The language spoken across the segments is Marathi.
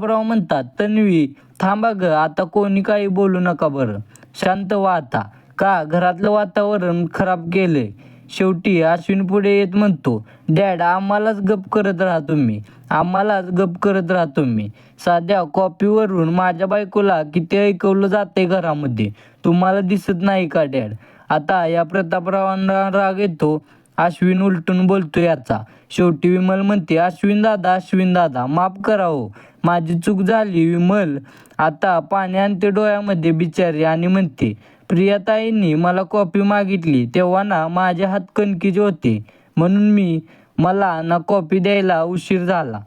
बाबराव म्हणतात तन्वी थांबा ग आता कोणी काही बोलू नका बरं. शांत वा आता का घरातलं वातावरण खराब केलंय? शेवटी अश्विन पुढे येत म्हणतो डॅड आम्हालाच गप करत राहा तुम्ही. आम्हालाच गप करत राहा तुम्ही. साध्या कॉपीवरून माझ्या बायकोला किती ऐकवलं जाते घरामध्ये? तुम्हाला दिसत नाही का डॅड? आता या प्रतापरावांना राग येतो. अश्विन उलटून बोलतो याचा. शेवटी विमल म्हणते अश्विन दादा अश्विन दादा माफ करा हो. माझी चूक झाली विमल. आता पाणी आणते डोळ्यामध्ये बिचारी. आणि म्हणते प्रियाताईंनी मला कॉपी मागितली. तेव्हा ना माझे हात कणकीचे होते. म्हणून मी मला ना कॉपी द्यायला उशीर झाला.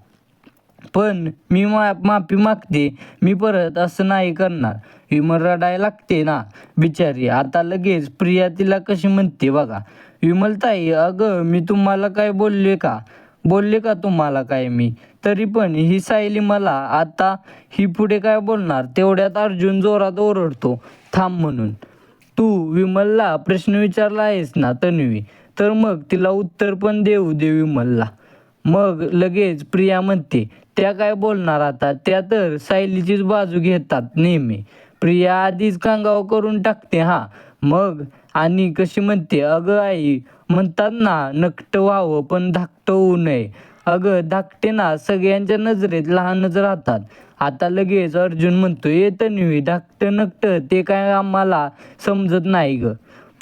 पण मी मा माफी मागते. मी परत असं नाही करणार. विमल रडायला लागते ना बिचारी. आता लगेच प्रिया तिला कशी म्हणते बघा. विमलताई अगं मी तुम्हाला काय बोलले का? बोलले का तुम्हाला काय मी? तरी पण ही सायली मला आता ही पुढे काय बोलणार? तेवढ्यात अर्जुन जोरात ओरडतो. थांब म्हणून. तू विमलला प्रश्न विचारला आहेस ना तन्वी? तर मग तिला उत्तर पण देऊ दे विमलला. मग लगेच प्रिया म्हणते त्या काय बोलणार आता? त्या तर सायलीचीच बाजू घेतात नेहमी. प्रिया आधीच कांगाव करून टाकते हा. मग? आणि कशी म्हणते अगं आई म्हणतात ना नकट व्हावं पण धाकटं होऊ नये. अगं धाकटे ना सगळ्यांच्या नजरेत लहानच राहतात. आता लगेच अर्जुन म्हणतो येतं नव्हे धाकट नकट ते काय आम्हाला समजत नाही ग.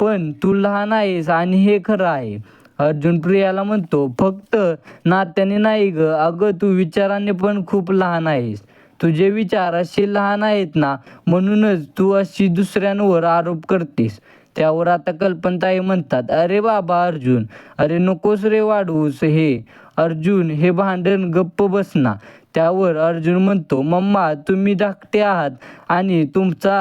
पण तू लहान आहेस आणि हे खरं आहे. अर्जुन प्रियाला म्हणतो फक्त नात्याने नाही ग. अगं तू विचाराने पण खूप लहान आहेस. तुझे विचार असे लहान आहेत ना म्हणूनच तू अशी दुसऱ्यांवर आरोप करतेस. त्यावर आता कल्पनताई म्हणतात अरे बाबा अर्जुन अरे नकोस रे वाढवूस हे. अर्जुन हे भांडण गप्प बसना. त्यावर अर्जुन म्हणतो मम्मा तुम्ही धाकटे आहात आणि तुमचा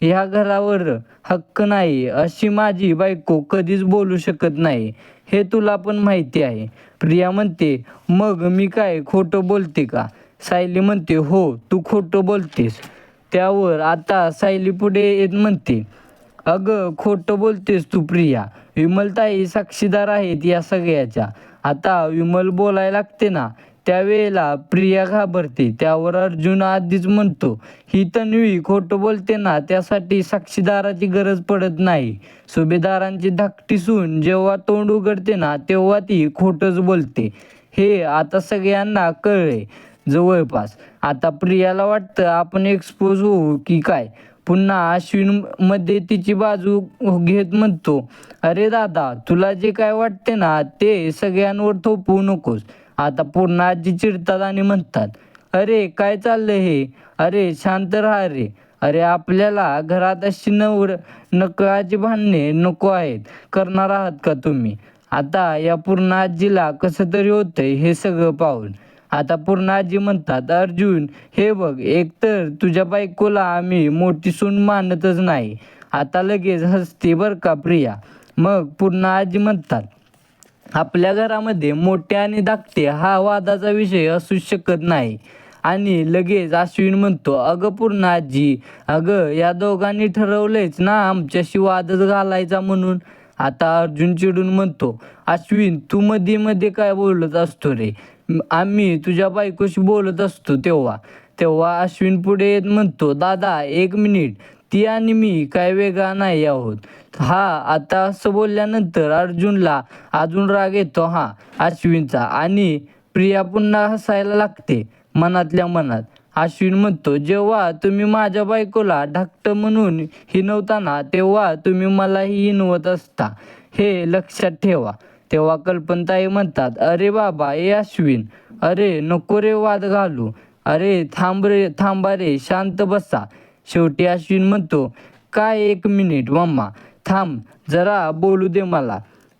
ह्या घरावर हक्क नाही. अशी माझी बायको कधीच बोलू शकत नाही. हे तुला पण माहिती आहे. प्रिया म्हणते मग मी काय खोटं बोलते का? सायली म्हणते हो तू खोटं बोलतेस. त्यावर आता सायली पुढे येत म्हणते अगं खोटं बोलतेस तू प्रिया. विमलताई साक्षीदार आहेत या सगळ्याच्या. आता विमल बोलायला लागते ना त्यावेळेला प्रिया घाबरते. त्यावर अर्जुन आधीच म्हणतो ही तन्वी खोटं बोलते ना त्यासाठी साक्षीदाराची गरज पडत नाही. सुभेदारांची धाकटी सून जेव्हा तोंड उघडते ना तेव्हा ती खोटंच बोलते. हे आता सगळ्यांना कळले जवळपास. आता प्रियाला वाटतं आपण एक्सपोज होऊ की काय? पुन्हा अश्विनमध्ये तिची बाजू घेत म्हणतो अरे दादा तुला जे काय वाटते ना ते सगळ्यांवर थोपवू नकोस. आता पूर्ण आजी चिडतात आणि म्हणतात अरे काय चाललंय हे? अरे शांत राहा रे. अरे आपल्याला घरात अशी नवर नकळाची भांडणे नको आहेत. करणार आहात का तुम्ही? आता या पूर्ण आजीला कसं तरी होतंय हे सगळं पाहून. आता पूर्ण आजी म्हणतात अर्जुन हे बघ एकतर तुझ्या बायकोला आम्ही मोठी सून मानतच नाही. आता लगेच हसते बर का प्रिया? मग पूर्ण आजी म्हणतात आपल्या घरामध्ये मोठे आणि धाकटे हा वादाचा विषय असू शकत नाही. आणि लगेच अश्विन म्हणतो अगं पूर्ण आजी अगं या दोघांनी ठरवलंयच ना आमच्याशी वादच घालायचा म्हणून? आता अर्जुन चिडून म्हणतो अश्विन तू मध्ये मध्ये काय बोलत असतो रे? आम्ही तुझ्या बायकोशी बोलत असतो तेव्हा. तेव्हा अश्विन पुढे येत म्हणतो दादा एक मिनिट. ती आणि मी काय वेगळा नाही आहोत. हा आता असं बोलल्यानंतर अर्जुनला अजून राग येतो हा अश्विनचा. आणि प्रिया पुन्हा हसायला लागते मनातल्या मनात. अश्विन म्हणतो जेव्हा तुम्ही माझ्या बायकोला ढाकट म्हणून हिनवताना तेव्हा तुम्ही मलाही हिनवत असता. हे लक्षात ठेवा. तेव्हा कल्पनताई म्हणतात अरे बाबा ए अश्विन अरे नको रे वाद घालू. अरे थांब रे थांबा रे शांत बसा. शेवटी अश्विन म्हणतो काय एक मिनिट मम्मा थांब जरा बोलू दे मला.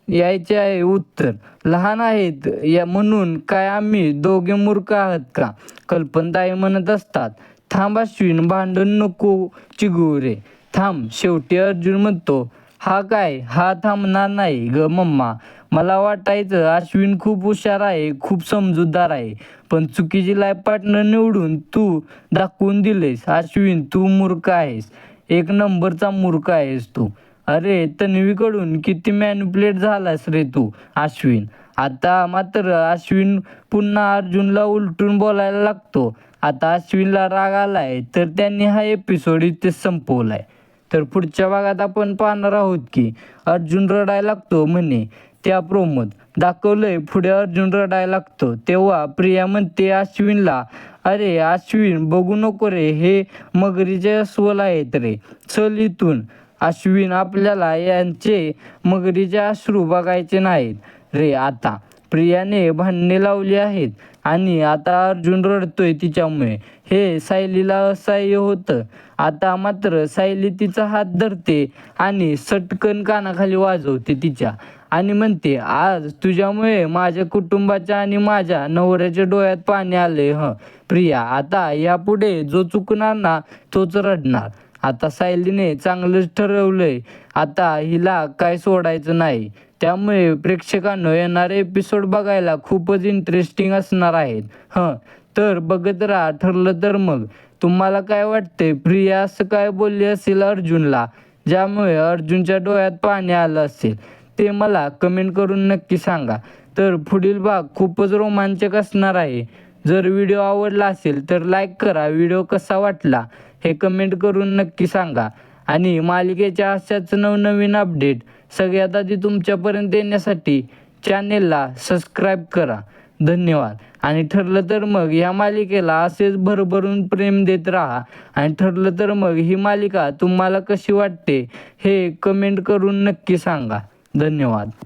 यायचे आहे उत्तर. लहान आहेत या म्हणून काय आम्ही दोघे मूर्ख आहात का? कल्पनताई म्हणत असतात थांब अश्विन भांडण नको चिगू रे. थांब. शेवटी अर्जुन म्हणतो हा काय? हा थांबणार नाही ग मम्मा मला वाटायचं अश्विन खूप हुशार आहे खूप समजूतदार आहे पण चुकीची लाईफ पार्टनर निवडून तू दाखवून दिलेस. अश्विन तू मूर्ख आहेस. एक नंबरचा मूर्ख आहेस तू. अरे तन्वीकडून किती मॅन्युप्लेट झालास रे तू अश्विन. आता मात्र अश्विन पुन्हा अर्जुनला उलटून बोलायला लागतो. आता अश्विनला राग आलाय तर त्यांनी हा एपिसोड इथे संपवलाय. तर पुढच्या भागात आपण पाहणार आहोत की अर्जुन रडायला लागतो म्हणे त्या प्रोमोत दाखवलंय पुढे अर्जुन रडायला लागतो. तेव्हा प्रिया म्हणते अश्विनला. अरे अश्विन बघू नको रे हे मगरीचे अस्वल आहेत रे. चल इथून. अश्विन आपल्याला यांचे मगरीचे अश्रू बघायचे नाहीत रे आता. प्रियाने भांडणे लावली आहेत आणि आता अर्जुन रडतोय तिच्यामुळे. हे सायलीला असह्य होतं. आता मात्र सायली तिचा हात धरते आणि सटकन कानाखाली वाजवते तिच्या. आणि म्हणते आज तुझ्यामुळे माझ्या कुटुंबाच्या आणि माझ्या नवऱ्याच्या डोळ्यात पाणी आले ह. प्रिया आता यापुढे जो चुकणार ना तोच रडणार. आता सायलीने चांगलंच ठरवलंय. आता हिला काय सोडायचं नाही. त्यामुळे प्रेक्षकांनो येणारे एपिसोड बघायला खूपच इंटरेस्टिंग असणार आहेत. हं. तर बघत राहा ठरलं तर मग. तुम्हाला काय वाटते प्रिया असं काय बोलली असेल अर्जुनला? ज्यामुळे अर्जुनच्या डोळ्यात पाणी आलं असेल. ते मला कमेंट करून नक्की सांगा. तर पुढील भाग खूपच रोमांचक असणार आहे. जर व्हिडिओ आवडला असेल तर लाईक करा. व्हिडिओ कसा वाटला हे कमेंट करून नक्की सांगा. आणि मालिकेच्या अशाच नवनवीन अपडेट सगळ्यात आधी तुमच्यापर्यंत येण्यासाठी चॅनेलला सबस्क्राईब करा. धन्यवाद. आणि ठरलं तर मग या मालिकेला असेच भरभरून प्रेम देत राहा. आणि ठरलं तर मग ही मालिका तुम्हाला कशी वाटते हे कमेंट करून नक्की सांगा. धन्यवाद.